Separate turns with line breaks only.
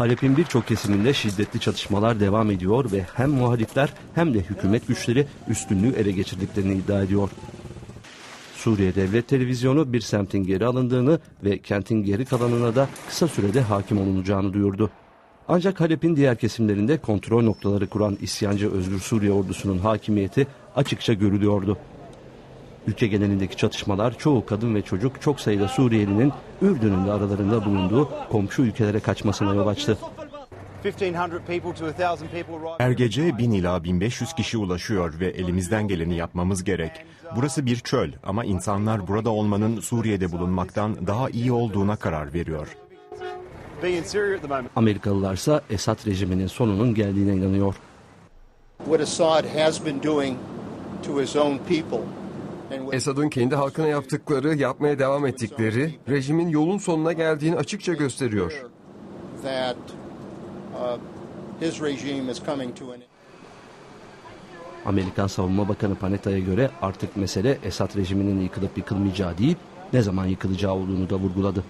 Halep'in birçok kesiminde şiddetli çatışmalar devam ediyor ve hem muhalifler hem de hükümet güçleri üstünlüğü ele geçirdiklerini iddia ediyor. Suriye Devlet Televizyonu bir semtin geri alındığını ve kentin geri kalanına da kısa sürede hakim olunacağını duyurdu. Ancak Halep'in diğer kesimlerinde kontrol noktaları kuran isyancı Özgür Suriye ordusunun hakimiyeti açıkça görülüyordu. Ülke genelindeki çatışmalar çoğu kadın ve çocuk çok sayıda Suriyelinin Ürdün'ün de aralarında bulunduğu komşu ülkelere kaçmasına yol açtı.
1500 people to 1000 people right
Her gece 1000 ila 1500 kişi ulaşıyor ve elimizden geleni yapmamız gerek. Burası bir çöl ama insanlar burada olmanın Suriye'de bulunmaktan daha iyi olduğuna karar veriyor.
Amerikalılarsa Esad rejiminin sonunun geldiğine inanıyor.
what Assad has been doing to his own people.
Esad'ın kendi halkına yaptıkları, yapmaya devam ettikleri rejimin yolun sonuna geldiğini açıkça gösteriyor.
uh, his regime is coming to an end.
Amerikan Savunma Bakanı Panetta'ya göre artık mesele Esad rejiminin yıkılıp yıkılmayacağı değil, ne zaman yıkılacağı olduğunu da vurguladı.